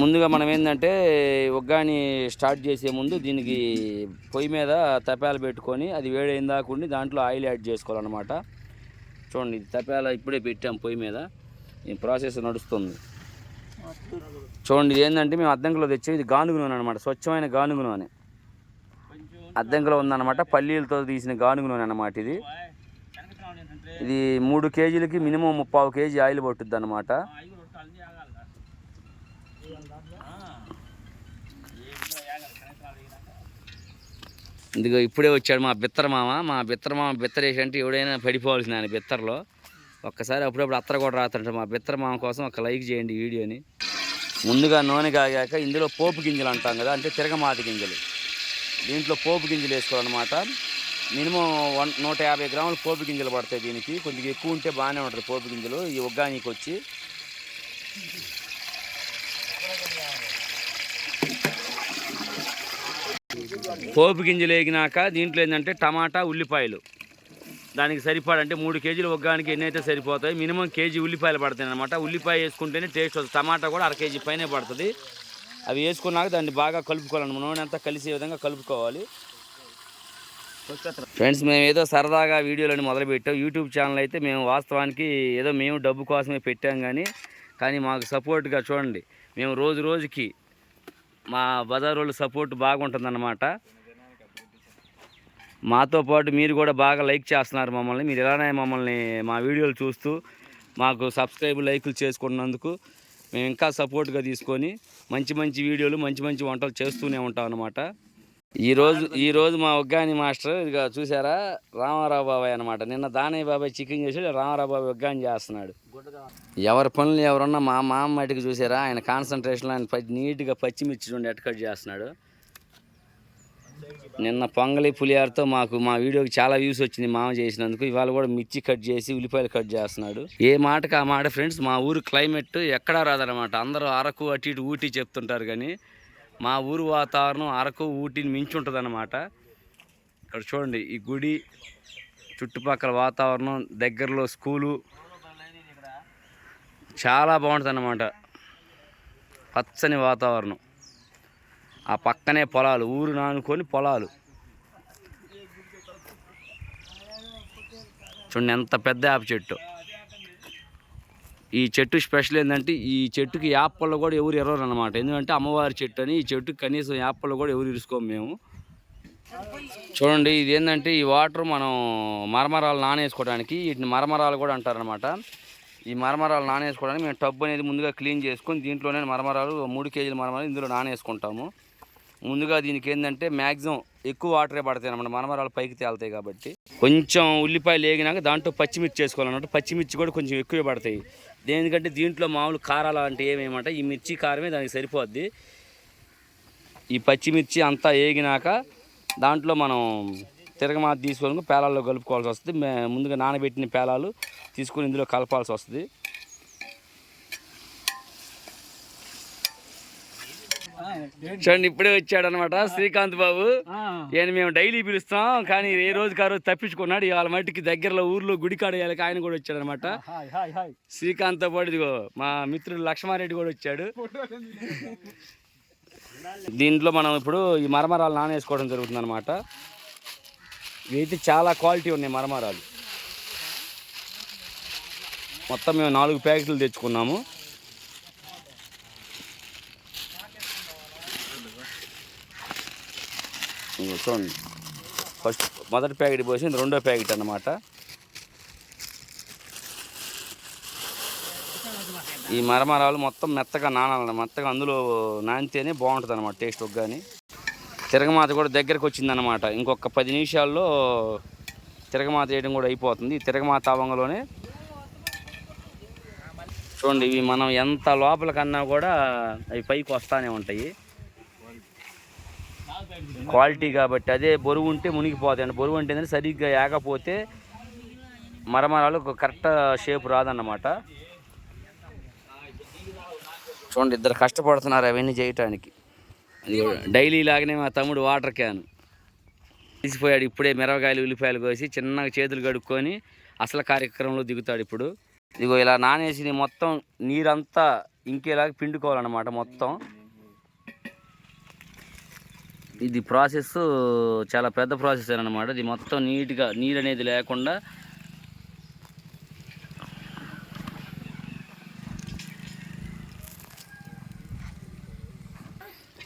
ముందుగా మనం ఏంటంటే ఒగ్గాని స్టార్ట్ చేసే ముందు దీనికి పొయ్యి మీద తపాలు పెట్టుకొని అది వేడైన దాకుండి ఉండి దాంట్లో ఆయిల్ యాడ్ చేసుకోవాలన్నమాట. చూడండి ఇది తపాల ఇప్పుడే పెట్టాం పొయ్యి మీద. ఈ ప్రాసెస్ నడుస్తుంది. చూడండి ఇది ఏంటంటే మేము అద్దంకిలో తెచ్చాం. ఇది గానుగు నూనె అనమాట స్వచ్ఛమైన గానుగు నూనె. అద్దంకిలో ఉందన్నమాట. పల్లీలతో తీసిన గానుగు నూనె ఇది. ఇది మూడు కేజీలకి మినిమం ముప్పావు కేజీ ఆయిల్ పట్టుద్ది అనమాట ఇందుకో ఇప్పుడే వచ్చాడు మా బిత్తరమామ మా బిత్తరమామ బిత్తరేసి అంటే ఎవడైనా పడిపోవాల్సింది ఆయన బిత్తరలో. ఒక్కసారి అప్పుడప్పుడు అత్తర కూడా రాతుంటారు మా బిత్తరమామ కోసం ఒక లైక్ చేయండి వీడియోని. ముందుగా నూనె కాగాక ఇందులో పోపు గింజలు అంటాం కదా అంటే తిరగమాత గింజలు. దీంట్లో పోపు గింజలు వేసుకోవాలన్నమాట. మినిమం వన్ నూట యాభై గ్రాములు పోపు గింజలు పడతాయి దీనికి. కొద్దిగా ఎక్కువ ఉంటే బాగానే ఉంటుంది పోపు గింజలు. ఈ ఒగ్గానికి వచ్చి పోపు గింజలు వేగినాక దీంట్లో ఏంటంటే టమాటా ఉల్లిపాయలు. దానికి సరిపడంటే మూడు కేజీలు ఒగ్గానికి ఎన్ని అయితే సరిపోతాయి మినిమం కేజీ ఉల్లిపాయలు పడతాయి అనమాట ఉల్లిపాయ వేసుకుంటేనే టేస్ట్ వస్తుంది. టమాటా కూడా అర కేజీ పైనే పడుతుంది. అవి వేసుకున్నాక దాన్ని బాగా కలుపుకోవాలి. నూనె అంతా కలిసే విధంగా కలుపుకోవాలి. ఫ్రెండ్స్ మేము ఏదో సరదాగా వీడియోలని మొదలుపెట్టాం. యూట్యూబ్ ఛానల్ అయితే మేము వాస్తవానికి ఏదో మేము డబ్బు కోసమే పెట్టాం కానీ కానీ మాకు సపోర్ట్గా చూడండి. మేము రోజు రోజుకి మా బజార్ వాళ్ళు సపోర్ట్ బాగుంటుందన్నమాట. మాతో పాటు మీరు కూడా బాగా లైక్ చేస్తున్నారు మమ్మల్ని. మీరు ఎలానే మమ్మల్ని మా వీడియోలు చూస్తూ మాకు సబ్స్క్రైబ్ లైకులు చేసుకున్నందుకు మేము ఇంకా సపోర్ట్గా తీసుకొని మంచి మంచి వీడియోలు మంచి మంచి వంటలు చేస్తూనే ఉంటాం అన్నమాట ఈరోజు ఈరోజు మా ఒగ్గాని మాస్టర్ ఇక చూసారా? రామారావు బాబాయ్ అనమాట నిన్న దానయ్య బాబాయ్ చికెన్ చేసి రామారావు బాబాయ్ ఒగ్గాని చేస్తున్నాడు. ఎవరి పనులు ఎవరన్నా మా మామ మటుకు చూసారా? ఆయన కాన్సన్ట్రేషన్ ఆయన నీట్గా పచ్చిమిర్చి చూడండి ఎట్ కట్ చేస్తున్నాడు. నిన్న పొంగలి పులిహారతో మాకు మా వీడియోకి చాలా వ్యూస్ వచ్చింది మామ చేసినందుకు. ఇవాళ కూడా మిర్చి కట్ చేసి ఉల్లిపాయలు కట్ చేస్తున్నాడు. ఏ మాటకి ఆ మాట ఫ్రెండ్స్ మా ఊరు క్లైమేట్ ఎక్కడా రాదనమాట అందరూ అరకు అటు ఇటు ఊటీ చెప్తుంటారు కానీ మా ఊరు వాతావరణం అరకు ఊటీని మించి ఉంటుంది ఇక్కడ చూడండి ఈ గుడి చుట్టుపక్కల వాతావరణం దగ్గరలో స్కూలు. చాలా బాగుంటుంది అన్నమాట పచ్చని వాతావరణం. ఆ పక్కనే పొలాలు ఊరు నానుకొని పొలాలు. చూడండి ఎంత పెద్ద యాప చెట్టు. ఈ చెట్టు స్పెషల్ ఏంటంటే ఈ చెట్టుకి యాపళ్ళు కూడా ఎవరు ఎర్రరు అనమాట ఎందుకంటే అమ్మవారి చెట్టు అని ఈ చెట్టుకి కనీసం యాపళ్ళు కూడా ఎవరు ఇరుసుకోము మేము. చూడండి ఇది ఏంటంటే ఈ వాటర్ మనం మరమరాలు నానేసుకోవడానికి వీటిని మరమరాలు కూడా అంటారనమాట ఈ మరమరాలు నానేసుకోవడానికి మేము టబ్ అనేది ముందుగా క్లీన్ చేసుకొని దీంట్లోనే మరమరాలు మూడు కేజీల మరమరాలు ఇందులో నానేసుకుంటాము. ముందుగా దీనికి ఏంటంటే మ్యాక్సిమం ఎక్కువ వాటరే పడతాయి అన్నమాట. మరమరాలు పైకి తేలుతాయి కాబట్టి. కొంచెం ఉల్లిపాయలు వేగినాక దాంట్లో పచ్చిమిర్చి వేసుకోవాలన్నమాట పచ్చిమిర్చి కూడా కొంచెం ఎక్కువే పడతాయి. దేనికంటే దీంట్లో మామూలు కారాలు అంటే ఏమేమంట ఈ మిర్చి కారమే దానికి సరిపోద్ది. ఈ పచ్చిమిర్చి అంతా వేగినాక దాంట్లో మనం తిరగమాత తీసుకొని పేలాల్లో కలుపుకోవాల్సి వస్తుంది. ముందుగా నానబెట్టిన పేలాలు తీసుకొని ఇందులో కలపాల్సి వస్తుంది. చూడండి ఇప్పుడే వచ్చాడు అనమాట శ్రీకాంత్ బాబు. ఈయన మేము డైలీ పిలుస్తాం కానీ ఏ రోజు తప్పించుకున్నాడు. ఇవాళ మట్టికి దగ్గరలో ఊర్లో గుడికాడ వేయాలి ఆయన కూడా వచ్చాడు అనమాట శ్రీకాంత్తో పాటు ఇదిగో మా మిత్రుడు లక్ష్మారెడ్డి కూడా వచ్చాడు. దీంట్లో మనం ఇప్పుడు ఈ మరమరాలు నానేసుకోవడం జరుగుతుంది అనమాట ఇవైతే చాలా క్వాలిటీ ఉన్నాయి మరమరాలు. మొత్తం మేము నాలుగు ప్యాకెట్లు తెచ్చుకున్నాము. ఇంకో చూడండి ఫస్ట్ మొదటి ప్యాకెట్ పోసింది రెండో ప్యాకెట్ అన్నమాట. ఈ మరమరాలు మొత్తం మెత్తగా నానాలి మెత్తగా అందులో నానితేనే బాగుంటుంది అనమాట టేస్ట్ కానీ తిరగమాత కూడా దగ్గరకు వచ్చిందనమాట ఇంకొక పది నిమిషాల్లో తిరగమాత వేయడం కూడా అయిపోతుంది. తిరగమాత అవంగలోనే చూడండి ఇవి మనం ఎంత లోపల కన్నా కూడా అవి పైకి వస్తానే ఉంటాయి. క్వాలిటీ కాబట్టి అదే బరువు ఉంటే మునిగిపోతాయి అండి. బరువు అంటే ఏంటంటే సరిగ్గా ఏకపోతే మరమరాలు కరెక్ట్ షేప్ రాదన్నమాట. చూడండి ఇద్దరు కష్టపడుతున్నారు అవన్నీ చేయటానికి. డైలీ లాగానే మా తమ్ముడు వాటర్ క్యాన్. తీసిపోయాడు ఇప్పుడే మిరపకాయలు ఉల్లిపాయలు కోసి చిన్నగా చేతులు కడుక్కొని అసలు కార్యక్రమంలో దిగుతాడు ఇప్పుడు. ఇదిగో ఇలా నానేసి మొత్తం నీరంతా ఇంకేలాగా పిండుకోవాలన్నమాట మొత్తం. ఇది ప్రాసెస్ చాలా పెద్ద ప్రాసెస్ అనమాట. ఇది మొత్తం నీట్గా నీరు అనేది లేకుండా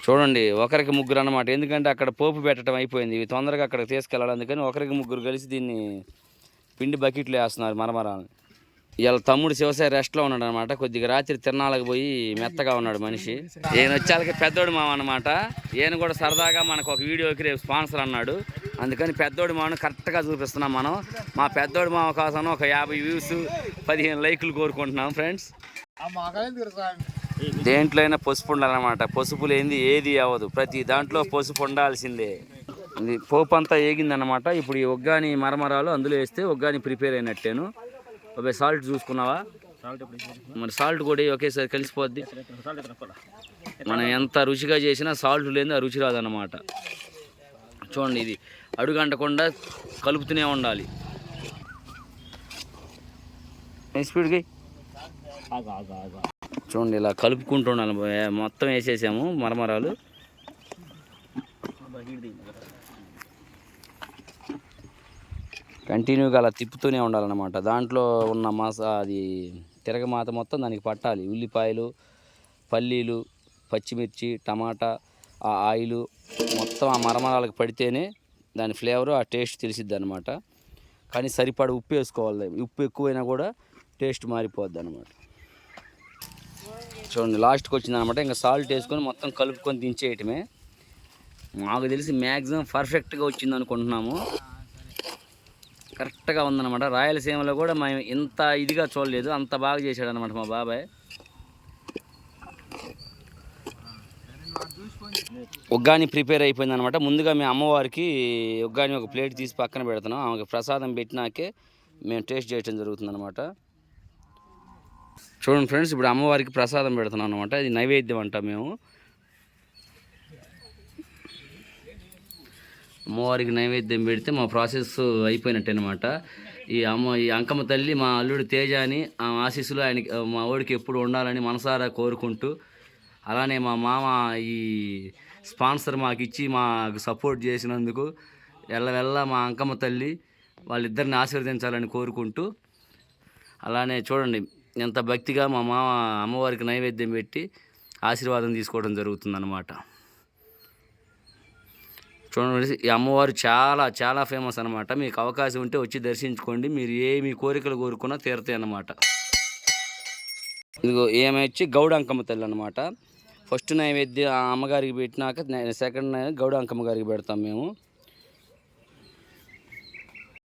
చూడండి ఒకరికి ముగ్గురు అన్నమాట ఎందుకంటే అక్కడ పోపు పెట్టడం అయిపోయింది. ఇవి తొందరగా అక్కడికి తీసుకెళ్ళాలి. అందుకని ఒకరికి ముగ్గురు కలిసి దీన్ని పిండి బకెట్లు వేస్తున్నారు మరమరాలని వీళ్ళ తమ్ముడు శివసాయి రెస్ట్లో ఉన్నాడు అనమాట కొద్దిగా రాత్రి తిరణాలకు పోయి మెత్తగా ఉన్నాడు మనిషి. ఈయన వచ్చాక పెద్దోడు మామ అనమాట ఈయన కూడా సరదాగా మనకు ఒక వీడియోకి రేపు స్పాన్సర్ అన్నాడు. అందుకని పెద్దోడి మామను కరెక్ట్గా చూపిస్తున్నాం మనం. మా పెద్దోడి మామ కోసం ఒక యాభై వ్యూస్ పదిహేను లైకులు కోరుకుంటున్నాం ఫ్రెండ్స్ దేంట్లో అయినా పసుపు ఉండాలన్నమాట. పసుపు లేనిది ఏది అవ్వదు. ప్రతి దాంట్లో పసుపు ఉండాల్సిందే. పోపు అంతా ఏగిందన్నమాట. ఇప్పుడు ఈ ఒగ్గాని మరమరాలు అందులో వేస్తే ఒగ్గాని ప్రిపేర్ అయినట్టేను. ఒక సాల్ట్ చూసుకున్నావా? మరి సాల్ట్ కూడా ఒకేసారి కలిసిపోద్ది. మనం ఎంత రుచిగా చేసినా సాల్ట్ లేని ఆ రుచి రాదన్నమాట. చూడండి ఇది. అడుగంటకుండా కలుపుతూనే ఉండాలి. స్పీడ్కి చూడండి ఇలా కలుపుకుంటూ ఉండాలి. మొత్తం వేసేసాము మరమరాలు. కంటిన్యూగా అలా తిప్పుతూనే ఉండాలన్నమాట. దాంట్లో ఉన్న మాస అది తిరగమాత మొత్తం దానికి పట్టాలి. ఉల్లిపాయలు పల్లీలు పచ్చిమిర్చి టమాటా ఆ ఆయిల్ మొత్తం ఆ మరమరాలకు పడితేనే దాని ఫ్లేవరు ఆ టేస్ట్ తెలిసిద్ది అనమాట కానీ సరిపడ ఉప్పు వేసుకోవాలి. ఉప్పు ఎక్కువైనా కూడా టేస్ట్ మారిపోద్ది అనమాట చూడండి లాస్ట్కి వచ్చింది అనమాట ఇంకా సాల్ట్ వేసుకొని మొత్తం కలుపుకొని దించేయటమే. మాకు తెలిసి మ్యాక్సిమం పర్ఫెక్ట్గా వచ్చింది అనుకుంటున్నాము కరెక్ట్గా ఉందన్నమాట. రాయలసీమలో కూడా మేము ఇంత ఇదిగా చూడలేదు. అంత బాగా చేశాడు అనమాట మా బాబాయ్. ఉగ్గాని ప్రిపేర్ అయిపోయింది అనమాట ముందుగా మేము అమ్మవారికి ఉగ్గాని ఒక ప్లేట్ తీసి పక్కన పెడుతున్నాం. ఆమెకి ప్రసాదం పెట్టినాకే మేము టేస్ట్ చేయటం జరుగుతుంది అనమాట చూడండి ఫ్రెండ్స్ ఇప్పుడు అమ్మవారికి ప్రసాదం పెడుతున్నాం అనమాట ఇది నైవేద్యం అంట మేము. అమ్మవారికి నైవేద్యం పెడితే మా ప్రాసెస్ అయిపోయినట్టు అనమాట ఈ అమ్మ ఈ అంకమ్మ తల్లి మా అల్లుడు తేజ అని ఆ ఆశీస్సులు ఆయనకి మా ఓడికి ఎప్పుడు ఉండాలని మనసారా కోరుకుంటూ అలానే మా మామ ఈ స్పాన్సర్ మాకు ఇచ్చి మాకు సపోర్ట్ చేసినందుకు ఎల్లవెల్ల మా అంకమ్మ తల్లి వాళ్ళిద్దరిని ఆశీర్వదించాలని కోరుకుంటూ అలానే చూడండి ఎంత భక్తిగా మా మామ అమ్మవారికి నైవేద్యం పెట్టి ఆశీర్వాదం తీసుకోవడం జరుగుతుందన్నమాట. చూడండి ఈ అమ్మవారు చాలా చాలా ఫేమస్ అనమాట మీకు అవకాశం ఉంటే వచ్చి దర్శించుకోండి. మీరు ఏ మీ కోరికలు కోరుకున్నా తీరుతాయి అన్నమాట. ఇదిగో ఏమి వచ్చి గౌడ తల్లి అనమాట ఫస్ట్ నైవేద్యం ఆ అమ్మగారికి పెట్టినాక సెకండ్ గౌడ అంకమ్మ గారికి పెడతాం మేము.